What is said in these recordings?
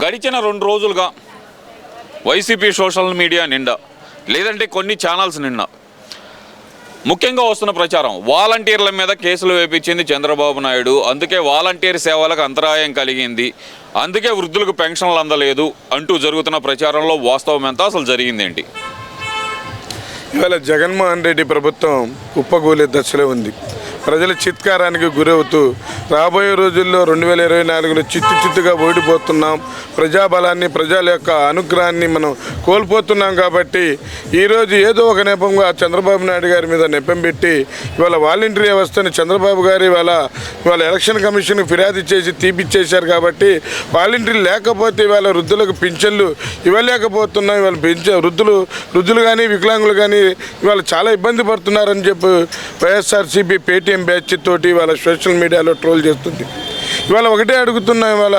గడిచిన రెండు రోజులుగా వైసీపీ సోషల్ మీడియా నిండా లేదంటే కొన్ని ఛానల్స్ నిండా. ముఖ్యంగా వస్తున్న ప్రచారం వాలంటీర్ల మీద కేసులు వేపించింది చంద్రబాబు నాయుడు. అందుకే వాలంటీర్ సేవలకు అంతరాయం కలిగింది. అందుకే వృద్ధులకు పెన్షన్లు అందలేదు అంటూ జరుగుతున్న ప్రచారంలో వాస్తవం ఎంత అసలు జరిగిందేంటి ఇవాళ జగన్మోహన్ రెడ్డి ప్రభుత్వం కుప్పగూలే దశలో ఉంది. ప్రజల చిత్కారానికి గురవుతూ రాబోయే రోజుల్లో రెండు వేల ఇరవై నాలుగులో చిత్తు చిత్తుగా ఓడిపోతున్నాం. ప్రజాబలాన్ని ప్రజల యొక్క అనుగ్రహాన్ని మనం కోల్పోతున్నాం కాబట్టి ఈరోజు ఏదో ఒక నెపంగా చంద్రబాబు నాయుడు గారి మీద నెపం పెట్టి ఇవాళ వాలంటీర్ వ్యవస్థని చంద్రబాబు గారు ఇవాళ ఇవాళ ఎలక్షన్ కమిషన్కి ఫిర్యాదు చేసి తీపిచ్చేశారు కాబట్టి వాలంటీర్ లేకపోతే ఇవాళ వృద్ధులకు పింఛన్లు ఇవ్వలేకపోతున్నాం. ఇవాళ పెంచ వృద్ధులు వృద్ధులు కానీ వికలాంగులు కానీ ఇవాళ చాలా ఇబ్బంది పడుతున్నారని చెప్పి వైఎస్ఆర్సీపీ పేటీఎం బ్యాచ్ తోటి ఇవాళ సోషల్ మీడియాలో ట్రోల్ చేస్తుంది. ఇవాళ ఒకటే అడుగుతున్నా ఇవాళ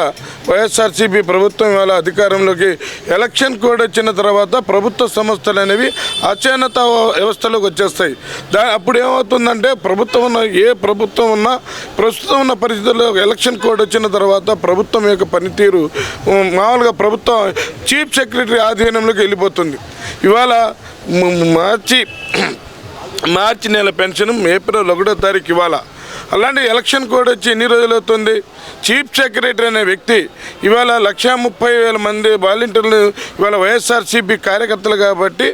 వైఎస్ఆర్సీపీ ప్రభుత్వం ఇవాళ అధికారంలోకి ఎలక్షన్ కోడ్ వచ్చిన తర్వాత ప్రభుత్వ సంస్థలు అనేవి అచేనత వ్యవస్థలోకి వచ్చేస్తాయి. దా అప్పుడు ఏమవుతుందంటే ప్రభుత్వం ఉన్న ఏ ప్రభుత్వం ఉన్నా ప్రస్తుతం ఉన్న పరిస్థితుల్లో ఎలక్షన్ కోడ్ వచ్చిన తర్వాత ప్రభుత్వం యొక్క పనితీరు మామూలుగా ప్రభుత్వం చీఫ్ సెక్రటరీ ఆధీనంలోకి వెళ్ళిపోతుంది. ఇవాళ మార్చి మార్చి నెల పెన్షన్ ఏప్రిల్ ఒకటో తారీఖు ఇవాళ అలాంటి ఎలక్షన్ కోడ్ వచ్చి ఎన్ని రోజులు అవుతుంది? చీఫ్ సెక్రటరీ అనే వ్యక్తి ఇవాళ లక్షా ముప్పై వేల మంది వాలంటీర్లు ఇవాళ వైఎస్ఆర్సీపీ కార్యకర్తలు కాబట్టి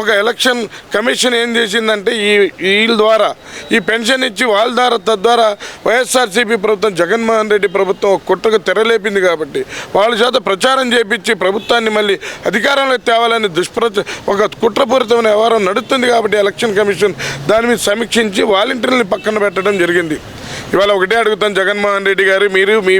ఒక ఎలక్షన్ కమిషన్ ఏం చేసిందంటే ఈ వీళ్ళ ద్వారా ఈ పెన్షన్ ఇచ్చి వాళ్ళ ద్వారా తద్వారా వైఎస్ఆర్సీపీ ప్రభుత్వం జగన్మోహన్ రెడ్డి ప్రభుత్వం ఒక కుట్రకు తెరలేపింది కాబట్టి వాళ్ళ చేత ప్రచారం చేపించి ప్రభుత్వాన్ని మళ్ళీ అధికారంలో తేవాలని దుష్ప్రచ ఒక కుట్రపూరితమైన వ్యవహారం నడుస్తుంది కాబట్టి ఎలక్షన్ కమిషన్ దాని మీద సమీక్షించి వాలంటీర్లని పక్కన పెట్టడం జరిగింది. ഉണ്ട് ఇవాళ ఒకటే అడుగుతాను జగన్మోహన్ రెడ్డి గారు మీరు మీ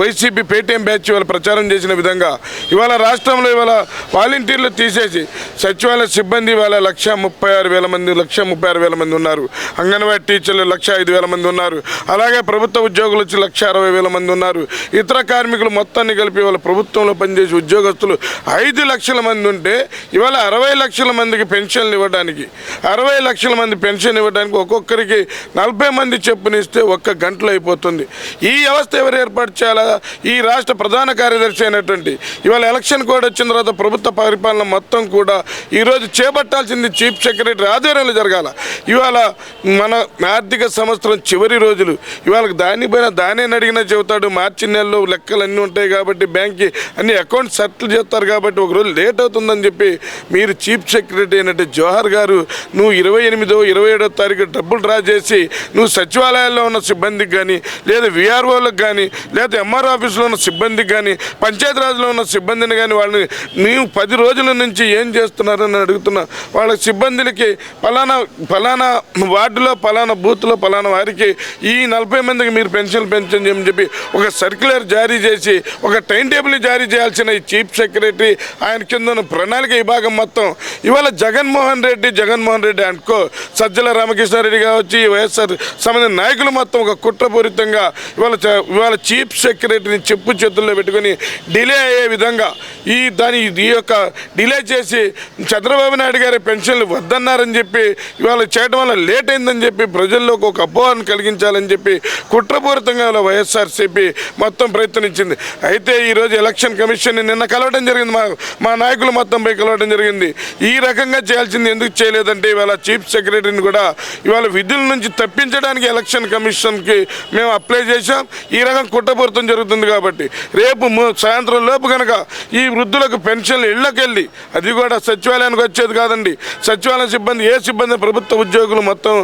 వైసీపీ పేటీఎం బ్యాచ్ ఇవాళ ప్రచారం చేసిన విధంగా. ఇవాళ రాష్ట్రంలో ఇవాళ వాలంటీర్లు తీసేసి సచివాలయ సిబ్బంది ఇవాళ లక్ష ముప్పై ఆరు వేల మంది లక్ష ముప్పై ఆరు వేల మంది ఉన్నారు. అంగన్వాడీ టీచర్లు లక్ష ఐదు వేల మంది ఉన్నారు. అలాగే ప్రభుత్వ ఉద్యోగులు వచ్చి లక్ష అరవై వేల మంది ఉన్నారు. ఇతర కార్మికులు మొత్తాన్ని కలిపి ఇవాళ ప్రభుత్వంలో పనిచేసే ఉద్యోగస్తులు ఐదు లక్షల మంది ఉంటే ఇవాళ అరవై లక్షల మందికి పెన్షన్లు ఇవ్వడానికి అరవై లక్షల మంది పెన్షన్ ఇవ్వడానికి ఒక్కొక్కరికి నలభై మంది చెప్పునిస్తే ఒక్క గంటలో అయిపోతుంది. ఈ వ్యవస్థ ఎవరు ఏర్పాటు చేయాలా? ఈ రాష్ట్ర ప్రధాన కార్యదర్శి అయినటువంటి ఇవాళ ఎలక్షన్ కోడ్ వచ్చిన తర్వాత ప్రభుత్వ పరిపాలన మొత్తం కూడా ఈరోజు చేపట్టాల్సింది చీఫ్ సెక్రటరీ ఆధ్వర్యంలో జరగాల. ఇవాళ మన ఆర్థిక సంవత్సరం చివరి రోజులు. ఇవాళ దానిపైన దానే అడిగినా చెబుతాడు. మార్చి నెలలో లెక్కలు అన్నీ ఉంటాయి కాబట్టి బ్యాంక్కి అన్ని అకౌంట్ సెటిల్ చేస్తారు కాబట్టి ఒక రోజు లేట్ అవుతుందని చెప్పి మీరు చీఫ్ సెక్రటరీ అయినట్టు జవహర్ గారు నువ్వు ఇరవై ఎనిమిదో ఇరవై ఏడో తారీఖు డబ్బులు డ్రా చేసి నువ్వు సచివాలయాల్లో ఉన్న సిబ్బందికి కానీ లేదా విఆర్ఓలకు కానీ లేదా ఎంఆర్ ఆఫీస్లో ఉన్న సిబ్బందికి కానీ పంచాయతీరాజ్లో ఉన్న సిబ్బందిని కానీ వాళ్ళని మేము పది రోజుల నుంచి ఏం చేస్తున్నారని అడుగుతున్నా. వాళ్ళ సిబ్బందికి ఫలానా ఫలానా వార్డులో ఫలానా బూత్లో ఫలానా వారికి ఈ నలభై మందికి మీరు పెన్షన్ పెంచండి అని చెప్పి ఒక సర్క్యులర్ జారీ చేసి ఒక టైం టేబుల్ జారీ చేయాల్సిన ఈ చీఫ్ సెక్రటరీ ఆయన కింద ప్రణాళిక విభాగం మొత్తం. ఇవాళ జగన్మోహన్ రెడ్డి జగన్మోహన్ రెడ్డి అనుకో సజ్జల రామకృష్ణారెడ్డి కావచ్చు ఈ వైఎస్ఆర్ సంబంధించిన నాయకులు మొత్తం ఒక కుట్రపూరితంగా ఇవాళ ఇవాళ చీఫ్ సెక్రటరీని చెప్పు చేతుల్లో పెట్టుకొని డిలే అయ్యే విధంగా ఈ దాని ఈ యొక్క డిలే చేసి చంద్రబాబు నాయుడు గారి పెన్షన్లు వద్దన్నారని చెప్పి ఇవాళ చేయడం వల్ల లేట్ అయిందని చెప్పి ప్రజల్లోకి ఒక అపోహను కలిగించాలని చెప్పి కుట్రపూరితంగా వైఎస్ఆర్సీపీ మొత్తం ప్రయత్నించింది. అయితే ఈరోజు ఎలక్షన్ కమిషన్ నిన్న కలవడం జరిగింది. మా మా నాయకులు మొత్తం పోయి కలవడం జరిగింది. ఈ రకంగా చేయాల్సింది ఎందుకు చేయలేదంటే ఇవాళ చీఫ్ సెక్రటరీని కూడా ఇవాళ విధుల నుంచి తప్పించడానికి ఎలక్షన్ కమిషన్ కమిషన్కి మేము అప్లై చేశాం. ఈ రకం కుట్రపూరితం జరుగుతుంది కాబట్టి రేపు సాయంత్రం లోపు కనుక ఈ వృద్ధులకు పెన్షన్లు ఇళ్ళకెళ్ళి అది కూడా సచివాలయానికి వచ్చేది కాదండి. సచివాలయం సిబ్బంది ఏ సిబ్బంది ప్రభుత్వ ఉద్యోగులు మొత్తం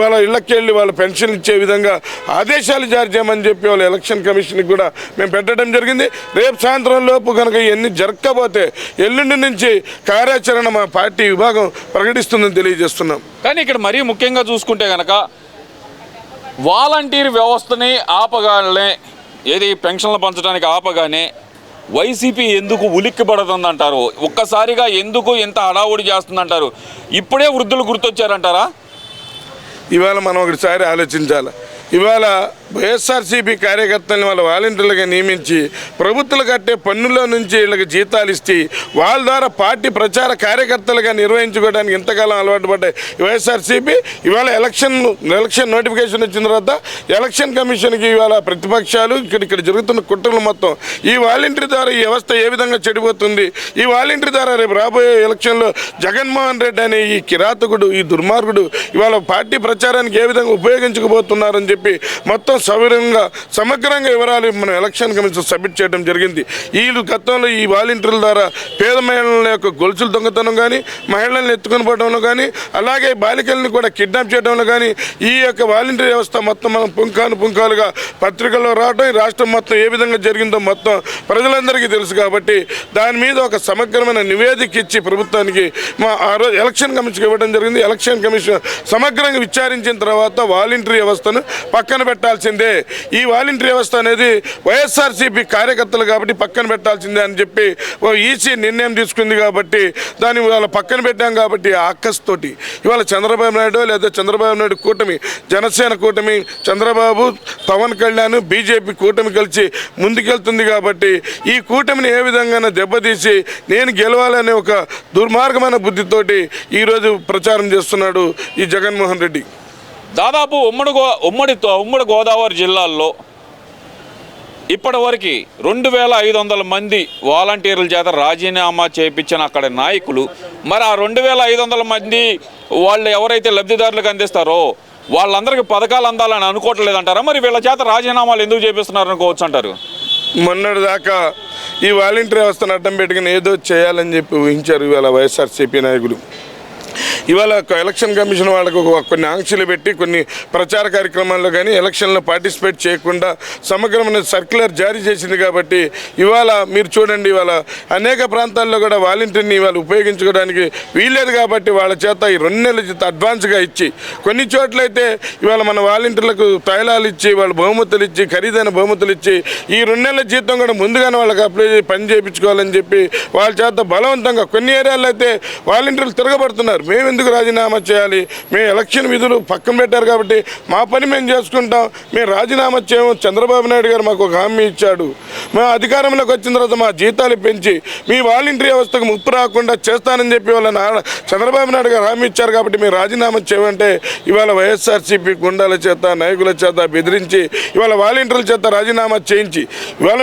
వాళ్ళ ఇళ్ళకెళ్ళి వాళ్ళ పెన్షన్ ఇచ్చే విధంగా ఆదేశాలు జారీ చేయమని చెప్పి వాళ్ళ ఎలక్షన్ కమిషన్కి కూడా మేము పెట్టడం జరిగింది. రేపు సాయంత్రం లోపు కనుక ఇవన్నీ జరగకపోతే ఎల్లుండి నుంచి కార్యాచరణ మా పార్టీ విభాగం ప్రకటిస్తుందని తెలియజేస్తున్నాం. కానీ ఇక్కడ మరీ ముఖ్యంగా చూసుకుంటే కనుక వాలంటీర్ వ్యవస్థని ఆపగానే ఏది పెన్షన్లు పంచడానికి ఆపగానే వైసీపీ ఎందుకు ఉలిక్కిపడుతుందంటారు? ఒక్కసారిగా ఎందుకు ఇంత హడావుడి చేస్తుందంటారు? ఇప్పుడే వృద్ధులు గుర్తొచ్చారంటారా? ఇవాళ మనం ఒకసారి ఆలోచించాలి. ఇవాళ వైఎస్ఆర్సీపీ కార్యకర్తలను వాళ్ళ వాలంటీర్లుగా నియమించి ప్రభుత్వాలు కట్టే పన్నుల నుంచి వీళ్ళకి జీతాలు ఇచ్చి వాళ్ళ ద్వారా పార్టీ ప్రచార కార్యకర్తలుగా నిర్వహించుకోవడానికి ఇంతకాలం అలవాటు పడ్డాయి. వైఎస్ఆర్సీపీ ఇవాళ ఎలక్షన్ ఎలక్షన్ నోటిఫికేషన్ వచ్చిన తర్వాత ఎలక్షన్ కమిషన్కి ఇవాళ ప్రతిపక్షాలు ఇక్కడ ఇక్కడ జరుగుతున్న కుట్రలు మొత్తం ఈ వాలంటీర్ ద్వారా ఈ వ్యవస్థ ఏ విధంగా చెడిపోతుంది? ఈ వాలంటీర్ ద్వారా రేపు రాబోయే ఎలక్షన్లో జగన్మోహన్ రెడ్డి అనే ఈ కిరాతకుడు ఈ దుర్మార్గుడు ఇవాళ పార్టీ ప్రచారానికి ఏ విధంగా ఉపయోగించకపోతున్నారని చెప్పి మొత్తం సవిరంగా సమగ్రంగా వివరాలు మనం ఎలక్షన్ కమిషన్ సబ్మిట్ చేయడం జరిగింది. వీళ్ళు గతంలో ఈ వాలంటీర్ల ద్వారా పేద మహిళల యొక్క గొలుసులు దొంగతనం కానీ మహిళలను ఎత్తుకొని పోవడంలో కానీ అలాగే బాలికల్ని కూడా కిడ్నాప్ చేయడంలో కానీ ఈ యొక్క వాలంటీర్ వ్యవస్థ మొత్తం మనం పుంఖాను పుంఖాలుగా పత్రికల్లో రావడం ఈ రాష్ట్రం మొత్తం ఏ విధంగా జరిగిందో మొత్తం ప్రజలందరికీ తెలుసు కాబట్టి దాని మీద ఒక సమగ్రమైన నివేదిక ఇచ్చి ప్రభుత్వానికి మా ఆ రోజు ఎలక్షన్ కమిషన్కి ఇవ్వడం జరిగింది. ఎలక్షన్ కమిషన్ సమగ్రంగా విచారించిన తర్వాత వాలంటీర్ వ్యవస్థను పక్కన పెట్టాల్సిందే. ఈ వాలంటీర్ వ్యవస్థ అనేది వైఎస్ఆర్సీపీ కార్యకర్తలు కాబట్టి పక్కన పెట్టాల్సిందే అని చెప్పి ఓ ఈసీ నిర్ణయం తీసుకుంది కాబట్టి దాన్ని ఇవాళ పక్కన పెట్టాం కాబట్టి ఆకస్తోటి ఇవాళ చంద్రబాబు నాయుడు లేదా చంద్రబాబు నాయుడు కూటమి జనసేన కూటమి చంద్రబాబు పవన్ కళ్యాణ్ బీజేపీ కూటమి కలిసి ముందుకెళ్తుంది కాబట్టి ఈ కూటమిని ఏ విధంగా దెబ్బతీసి నేను గెలవాలనే ఒక దుర్మార్గమైన బుద్ధితోటి ఈరోజు ప్రచారం చేస్తున్నాడు ఈ జగన్మోహన్ రెడ్డి. దాదాపు ఉమ్మడి గో ఉమ్మడి ఉమ్మడి గోదావరి జిల్లాల్లో ఇప్పటివరకు రెండు వేల ఐదు వందల మంది వాలంటీర్ల చేత రాజీనామా చేయించిన అక్కడ నాయకులు మరి ఆ రెండు వేల ఐదు వందల మంది వాళ్ళు ఎవరైతే లబ్ధిదారులకు అందిస్తారో వాళ్ళందరికీ పథకాలు అందాలని అనుకోవట్లేదంటారా? మరి వీళ్ళ చేత రాజీనామాలు ఎందుకు చేపిస్తున్నారు అనుకోవచ్చు అంటారు? మొన్నటి దాకా ఈ వాలంటీర్ వ్యవస్థను అడ్డం పెట్టుకుని ఏదో చేయాలని చెప్పి ఊహించారు ఇవాళ వైఎస్ఆర్సీపీ నాయకులు. ఇవాళ ఎలక్షన్ కమిషన్ వాళ్ళకు కొన్ని ఆంక్షలు పెట్టి కొన్ని ప్రచార కార్యక్రమాల్లో కానీ ఎలక్షన్లో పార్టిసిపేట్ చేయకుండా సమగ్రమైన సర్క్యులర్ జారీ చేసింది కాబట్టి ఇవాళ మీరు చూడండి ఇవాళ అనేక ప్రాంతాల్లో కూడా వాలంటీర్ని ఇవాళ ఉపయోగించుకోవడానికి వీల్లేదు కాబట్టి వాళ్ళ చేత ఈ రెండు నెలల జీతం అడ్వాన్స్గా ఇచ్చి కొన్ని చోట్లయితే ఇవాళ మన వాలంటీర్లకు తైలాలు ఇచ్చి వాళ్ళ బహుమతులు ఇచ్చి ఖరీదైన బహుమతులు ఇచ్చి ఈ రెండు నెలల జీతం కూడా ముందుగానే వాళ్ళకి అప్లై చేసి పని చేయించుకోవాలని చెప్పి వాళ్ళ చేత బలవంతంగా కొన్ని ఏరియాల్లో అయితే వాలంటీర్లు తిరగబడుతున్నారు. మేము ఎందుకు రాజీనామా చేయాలి? మేము ఎలక్షన్ విధులు పక్కన పెట్టారు కాబట్టి మా పని మేము చేసుకుంటాం. మేము రాజీనామా చేయము. చంద్రబాబు నాయుడు గారు మాకు ఒక హామీ ఇచ్చాడు. మేము అధికారంలోకి వచ్చిన తర్వాత మా జీతాలు పెంచి మీ వాలంటీర్ వ్యవస్థకు ముప్పు రాకుండా చేస్తానని చెప్పి వాళ్ళ చంద్రబాబు నాయుడు గారు హామీ ఇచ్చారు కాబట్టి మేము రాజీనామా చేయమంటే ఇవాళ వైఎస్ఆర్సీపీ గుండాల చేత నాయకుల చేత బెదిరించి ఇవాళ వాలంటీర్ల చేత రాజీనామా చేయించి ఇవాళ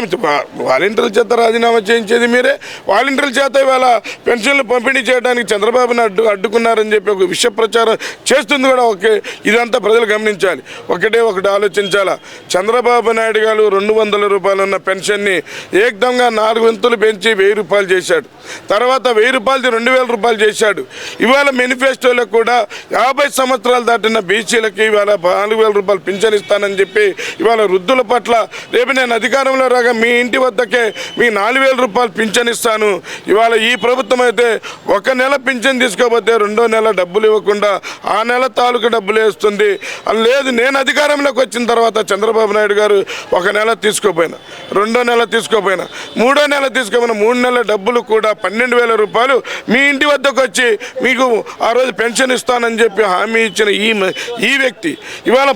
వాలంటీర్ల చేత రాజీనామా చేయించేది మీరే. వాలంటీర్ల చేత ఇవాళ పెన్షన్లు పంపిణీ చేయడానికి చంద్రబాబు నాయుడు అడ్డుకున్నారు అడ్డుకున్నారని చెప్పి ఒక విషయ ప్రచారం చేస్తుంది కూడా ఓకే. ఇదంతా ప్రజలు గమనించాలి. ఒకటే ఒకటి ఆలోచించాలా? చంద్రబాబు నాయుడు గారు రెండు వందల రూపాయలు ఉన్న పెన్షన్ని ఏకదంగా నాలుగు వంతులు పెంచి వెయ్యి రూపాయలు చేశాడు. తర్వాత వెయ్యి రూపాయలది రెండు వేల రూపాయలు చేశాడు. ఇవాళ మేనిఫెస్టోలో కూడా యాభై సంవత్సరాలు దాటిన బీసీలకి ఇవాళ నాలుగు వేల రూపాయలు పింఛన్ ఇస్తానని చెప్పి ఇవాళ వృద్ధుల పట్ల రేపు నేను అధికారంలో రాగా మీ ఇంటి వద్దకే మీ నాలుగు వేల రూపాయలు పింఛన్ ఇస్తాను. ఇవాళ ఈ ప్రభుత్వం అయితే ఒక నెల పింఛన్ తీసుకోకపోతే రెండో నెల డబ్బులు ఇవ్వకుండా ఆ నెల తాలూకు డబ్బులు వేస్తుంది. లేదు నేను అధికారంలోకి వచ్చిన తర్వాత చంద్రబాబు నాయుడు గారు ఒక నెల తీసుకోపోయినా. రెండో నెల తీసుకోపోయినా మూడో నెల తీసుకోపోయినా మూడు నెలల డబ్బులు కూడా పన్నెండు వేల రూపాయలు మీ ఇంటి వద్దకు వచ్చి మీకు ఆ రోజు పెన్షన్ ఇస్తానని చెప్పి హామీ ఇచ్చిన ఈ మ- ఈ వ్యక్తి ఇవాళ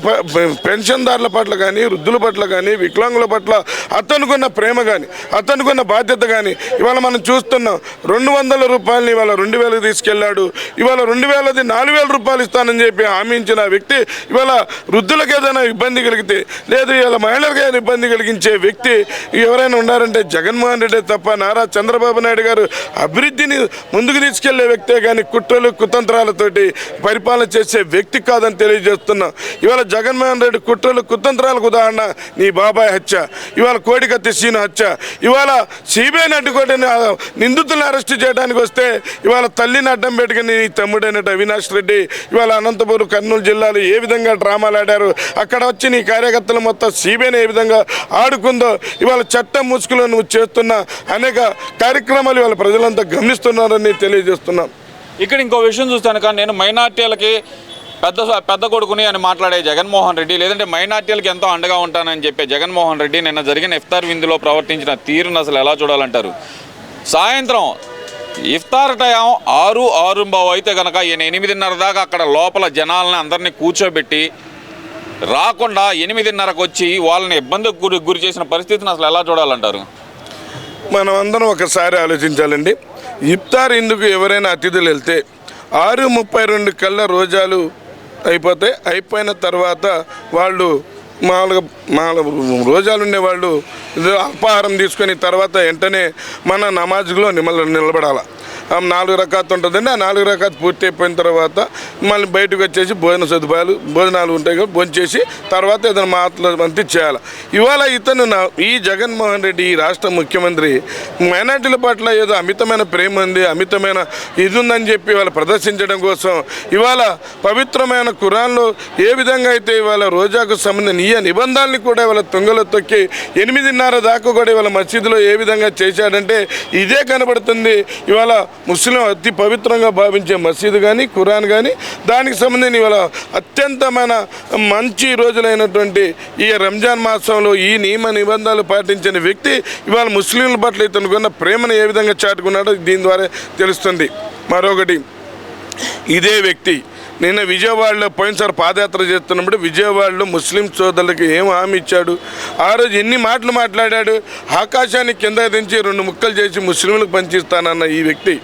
పెన్షన్దారుల పట్ల కానీ వృద్ధుల పట్ల కానీ వికలాంగుల పట్ల అతనుకున్న ప్రేమ కానీ అతనుకున్న బాధ్యత కానీ ఇవాళ మనం చూస్తున్నాం. రెండు వందల రూపాయలని ఇవాళ రెండు వేలకు తీసుకెళ్ళాడు. ఇవాళ రెండు వేలది నాలుగు వేల రూపాయలు ఇస్తానని చెప్పి హామీ ఇచ్చిన వ్యక్తి ఇవాళ వృద్ధులకు ఏదైనా ఇబ్బంది కలిగితే లేదు ఇవాళ మహిళలకు ఏదైనా ఇబ్బంది కలిగించే వ్యక్తి ఎవరైనా ఉన్నారంటే జగన్మోహన్ రెడ్డి తప్ప నారా చంద్రబాబు నాయుడు గారు అభివృద్ధిని ముందుకు తీసుకెళ్ళే వ్యక్తే కానీ కుట్రలు కుతంత్రాలతోటి పరిపాలన చేసే వ్యక్తి కాదని తెలియజేస్తున్నాం. ఇవాళ జగన్మోహన్ రెడ్డి కుట్రలు కుతంత్రాలకు ఉదాహరణ నీ బాబాయ్ హత్య ఇవాళ కోడికత్తి సీను హత్య ఇవాళ సిబిఐని అడ్డుకోవడానికి నిందితులను అరెస్ట్ చేయడానికి వస్తే ఇవాళ తల్లిని అడ్డం పెట్టుకుని నీ తమ్ముడైనట్టు అవినాష్ రెడ్డి ఇవాళ అనంతపురం కర్నూలు జిల్లాలో ఏ విధంగా డ్రామాలు ఆడారు అక్కడ వచ్చి నీ కార్యకర్తలు మొత్తం సిబిఐని ఏ విధంగా ఆడుకుందో ఇవాళ చట్టం ముసుగులో నువ్వు చేస్తున్న అనేక కార్యక్రమాలు ఇవాళ ప్రజలంతా గమనిస్తున్నారని తెలియజేస్తున్నాం. ఇక్కడ ఇంకో విషయం చూస్తాను కానీ నేను మైనార్టీలకి పెద్ద పెద్ద కొడుకుని అని మాట్లాడే జగన్మోహన్ రెడ్డి లేదంటే మైనార్టీలకు ఎంతో అండగా ఉంటానని చెప్పే జగన్మోహన్ రెడ్డి నిన్న జరిగిన ఇఫ్తార్ విందులో ప్రవర్తించిన తీరును అసలు ఎలా చూడాలంటారు? సాయంత్రం ఇఫ్తార్ టైం ఆరు ఆరు అయితే కనుక ఈయన ఎనిమిదిన్నర దాకా అక్కడ లోపల జనాలని అందరినీ కూర్చోబెట్టి రాకుండా ఎనిమిదిన్నరకు వచ్చి వాళ్ళని ఇబ్బందికి గురి గురి చేసిన పరిస్థితిని అసలు ఎలా చూడాలంటారు? మనం అందరం ఒకసారి ఆలోచించాలండి. ఇఫ్తార్ ఇందుకు ఎవరైనా అతిథులు వెళ్తే ఆరు ముప్పై రెండు కల్లా రోజాలు అయిపోతాయి అయిపోయిన తర్వాత వాళ్ళు మామూలుగా మామూలు రోజాలు ఉండేవాళ్ళు ఇది అల్పాహారం తీసుకొని తర్వాత వెంటనే మన నమాజ్లో నిమల నిలబడాలి. నాలుగు రకాలు ఉంటుందండి. ఆ నాలుగు రకాలు పూర్తి అయిపోయిన తర్వాత మళ్ళీ బయటకు వచ్చేసి భోజన సదుపాయాలు భోజనాలు ఉంటాయి కదా భోజనం చేసి తర్వాత ఏదైనా మాటలు అంతే చేయాలి. ఇవాళ ఇతను నా ఈ జగన్మోహన్ రెడ్డి ఈ రాష్ట్ర ముఖ్యమంత్రి మైనార్టీల పట్ల ఏదో అమితమైన ప్రేమ ఉంది అమితమైన ఇది ఉందని చెప్పి ఇవాళ ప్రదర్శించడం కోసం ఇవాళ పవిత్రమైన కురాన్లో ఏ విధంగా అయితే ఇవాళ రోజాకు సంబంధించిన ఈ నిబంధనల్ని కూడా ఇవాళ తుంగలో తొక్కి ఎనిమిదిన్నర దాకా కూడా ఇవాళ మసీదులో ఏ విధంగా చేశాడంటే ఇదే కనబడుతుంది. ఇవాళ ముస్లిం అతి పవిత్రంగా భావించే మసీదు కానీ ఖురాన్ కానీ దానికి సంబంధించిన ఇవాళ అత్యంతమైన మంచి రోజులైనటువంటి ఈ రంజాన్ మాసంలో ఈ నియమ నిబంధనలు పాటించిన వ్యక్తి ఇవాళ ముస్లింల పట్ల ఇతనుకున్న ప్రేమను ఏ విధంగా చాటుకున్నాడో దీని ద్వారా తెలుస్తుంది. మరొకటి ఇదే వ్యక్తి నిన్న విజయవాడలో పోయినసారి పాదయాత్ర చేస్తున్నప్పుడు విజయవాడలో ముస్లిం సోదరులకు ఏం హామీ ఇచ్చాడు? ఆ రోజు ఎన్ని మాటలు మాట్లాడాడు? ఆకాశాన్ని కింద దించి రెండు ముక్కలు చేసి ముస్లింలకు పంచిస్తానన్న ఈ వ్యక్తి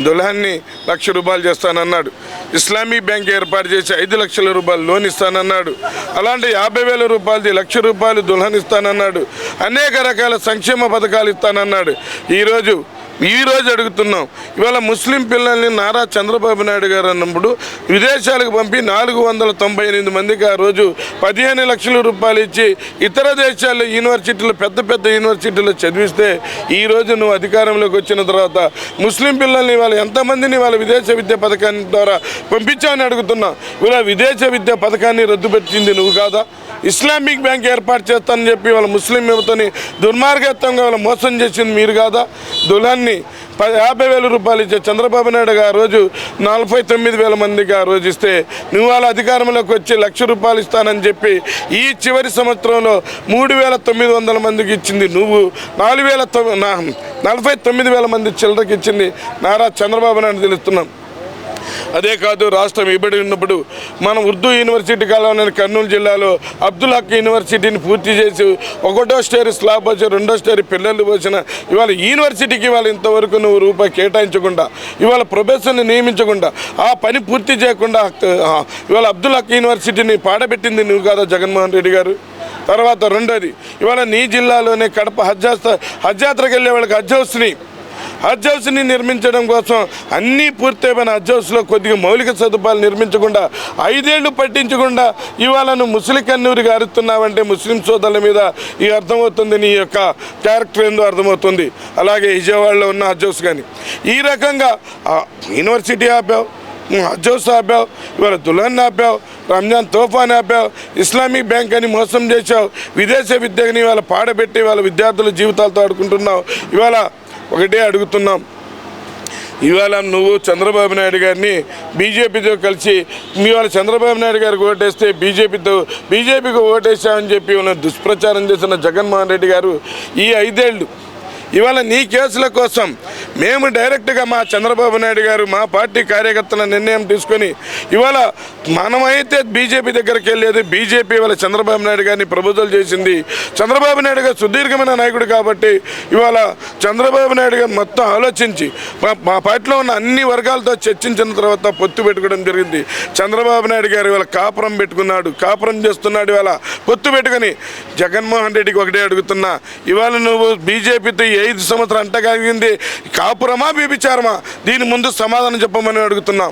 దుల్హాన్ని లక్ష రూపాయలు చేస్తానన్నాడు. ఇస్లామీ బ్యాంక్ ఏర్పాటు చేసి ఐదు లక్షల రూపాయలు లోన్ ఇస్తానన్నాడు. అలాంటి యాభై వేల రూపాయలది లక్ష రూపాయలు దులహన్ ఇస్తానన్నాడు. అనేక రకాల సంక్షేమ పథకాలు ఇస్తానన్నాడు. ఈరోజు ఈ రోజు అడుగుతున్నాం. ఇవాళ ముస్లిం పిల్లల్ని నారా చంద్రబాబు నాయుడు గారు అన్నప్పుడు విదేశాలకు పంపి నాలుగు వందల తొంభై ఎనిమిది మందికి ఆ రోజు పదిహేను లక్షల రూపాయలు ఇచ్చి ఇతర దేశాల్లో యూనివర్సిటీలు పెద్ద పెద్ద యూనివర్సిటీలో చదివిస్తే ఈ రోజు నువ్వు అధికారంలోకి వచ్చిన తర్వాత ముస్లిం పిల్లల్ని ఇవాళ ఎంతమందిని వాళ్ళ విదేశ విద్య పథకాన్ని ద్వారా పంపించామని అడుగుతున్నా. ఇవాళ విదేశ విద్య పథకాన్ని రద్దుపెట్టింది నువ్వు కాదా? ఇస్లామిక్ బ్యాంక్ ఏర్పాటు చేస్తానని చెప్పి వాళ్ళ ముస్లిం యువతని దుర్మార్గత్వంగా వాళ్ళ మోసం చేసింది మీరు కాదా? దులాన్ని పది యాభై వేల రూపాయలు ఇచ్చే చంద్రబాబు నాయుడు గారు ఆ రోజు నలభై తొమ్మిది వేల మందికి ఆ రోజు ఇస్తే నువ్వు వాళ్ళ అధికారంలోకి వచ్చి లక్ష రూపాయలు ఇస్తానని చెప్పి ఈ చివరి సంవత్సరంలో మూడు వేల తొమ్మిది వందల మందికి ఇచ్చింది నువ్వు. నాలుగు వేల తొమ్మిది నలభై తొమ్మిది వేల మంది చిల్లరకి ఇచ్చింది నారా చంద్రబాబు నాయుడు తెలుస్తున్నాం. అదే కాదు రాష్ట్రం ఇబడి ఉన్నప్పుడు మనం ఉర్దూ యూనివర్సిటీ కాలంలో కర్నూలు జిల్లాలో అబ్దుల్ హక్ యూనివర్సిటీని పూర్తి చేసి ఒకటో స్టేర్ స్లాబ్ వచ్చి రెండో స్టేర్ పిల్లలు వచ్చిన ఇవాళ యూనివర్సిటీకి ఇవాళ ఇంతవరకు నువ్వు రూపాయి కేటాయించకుండా ఇవాళ ప్రొఫెసర్ని నియమించకుండా ఆ పని పూర్తి చేయకుండా ఇవాళ అబ్దుల్ హక్ యూనివర్సిటీని పాడబెట్టింది నువ్వు కాదా జగన్మోహన్ రెడ్డి గారు? తర్వాత రెండోది ఇవాళ నీ జిల్లాలోనే కడప హజ్ హజ్ యాత్రకు వెళ్ళే వాళ్ళకి హజ్ హౌస్ని హజ్ హౌస్ని నిర్మించడం కోసం అన్నీ పూర్తయిపోయిన హజ్ హౌస్లో కొద్దిగా మౌలిక సదుపాయాలు నిర్మించకుండా ఐదేళ్ళు పట్టించకుండా ఇవాళ నువ్వు ముస్లిం కన్నూరికి అరుస్తున్నావంటే ముస్లిం సోదరుల మీద ఈ అర్థమవుతుంది నీ యొక్క క్యారెక్టర్ ఏందో అర్థమవుతుంది. అలాగే విజయవాడలో ఉన్న హజ్ హౌస్ కానీ. ఈ రకంగా యూనివర్సిటీ ఆపావు హజ్ హౌస్ ఆపావు ఇవాళ దుల్హన్ ఆపావు రంజాన్ తోఫాన్ ఆపావు ఇస్లామిక్ బ్యాంక్ అని మోసం చేశావు విదేశీ విద్యని ఇవాళ పాడబెట్టి వాళ్ళ విద్యార్థుల జీవితాలతో ఆడుకుంటున్నావు. ఇవాళ ఒకటే అడుగుతున్నాం. ఇవాళ నువ్వు చంద్రబాబు నాయుడు గారిని బీజేపీతో కలిసి ఇవాళ వాళ్ళ చంద్రబాబు నాయుడు గారికి ఓటేస్తే బీజేపీతో బీజేపీకి ఓటేసామని చెప్పి ఉన్న దుష్ప్రచారం చేసిన జగన్మోహన్ రెడ్డి గారు ఈ ఐదేళ్ళు ఇవాళ నీ కేసుల కోసం మేము డైరెక్ట్గా మా చంద్రబాబు నాయుడు గారు మా పార్టీ కార్యకర్తల నిర్ణయం తీసుకొని ఇవాళ మనమైతే బీజేపీ దగ్గరికి వెళ్ళేది బీజేపీ ఇవాళ చంద్రబాబు నాయుడు గారిని ప్రభుత్వం చేసింది. చంద్రబాబు నాయుడు గారు సుదీర్ఘమైన నాయకుడు కాబట్టి ఇవాళ చంద్రబాబు నాయుడు గారు మొత్తం ఆలోచించి మా పార్టీలో ఉన్న అన్ని వర్గాలతో చర్చించిన తర్వాత పొత్తు పెట్టుకోవడం జరిగింది. చంద్రబాబు నాయుడు గారు ఇవాళ కాపురం పెట్టుకున్నాడు కాపురం చేస్తున్నాడు ఇవాళ పొత్తు పెట్టుకొని జగన్మోహన్ రెడ్డికి ఒకటే అడుగుతున్నా ఇవాళ నువ్వు బీజేపీతో ఏ ఐదు సంవత్సరం అంటగలిగింది కాపురమా బీబిచారమా దీని ముందు సమాధానం చెప్పమని అడుగుతున్నాం.